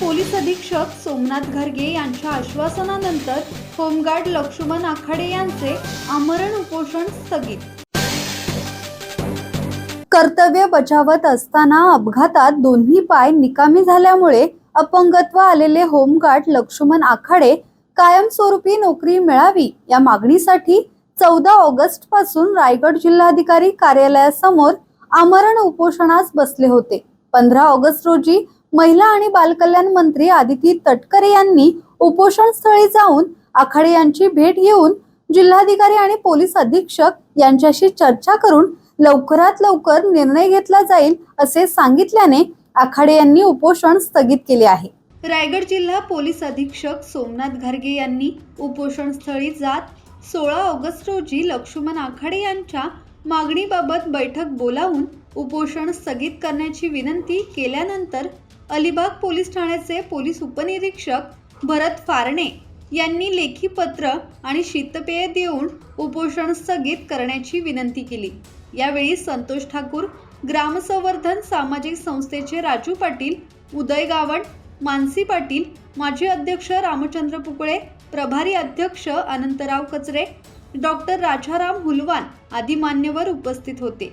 Police अधीक्षक सोमनाथ घरगे यांच्या आश्वासनानंतर होमगार्ड लक्ष्मण आखाडे यांचे आमरण उपोषण स्थगित. कर्तव्य बजावत असताना अपघातात दोन्ही पाय निकामी झाल्यामुळे अपंगत्व आलेले होमगार्ड लक्ष्मण आखाडे कायमस्वरूपी नोकरी मिळावी या मागणीसाठी चौदा ऑगस्टपासून रायगड जिल्हाधिकारी कार्यालयासमोर आमरण उपोषणास बसले होते. पंधरा ऑगस्ट रोजी महिला आणि बालकल्याण मंत्री आदिती तटकरे यांनी उपोषण स्थळी जाऊन आखाडे यांची भेट घेऊन जिल्हाधिकारी आणि पोलीस अधीक्षक यांच्याशी चर्चा करून लवकरात लवकर निर्णय घेतला जाईल असे सांगितल्याने आखाडे यांनी उपोषण स्थगित केले आहे. रायगड जिल्हा पोलीस अधीक्षक सोमनाथ घरगे यांनी उपोषण स्थळी जात सोळा ऑगस्ट रोजी लक्ष्मण आखाडे यांच्या मागणीबाबत बैठक बोलावून उपोषण स्थगित करण्याची विनंती केल्यानंतर अलिबाग पोलीस ठाण्याचे पोलीस उपनिरीक्षक भरत फारणे यांनी लेखी पत्र आणि शीतपेय देऊन उपोषण स्थगित करण्याची विनंती केली. यावेळी संतोष ठाकूर ग्रामसंवर्धन सामाजिक संस्थेचे राजू पाटील उदय गावण मानसी पाटील माजी अध्यक्ष रामचंद्र पुकळे प्रभारी अध्यक्ष अनंतराव कचरे डॉक्टर राजाराम हुलवान आदी मान्यवर उपस्थित होते.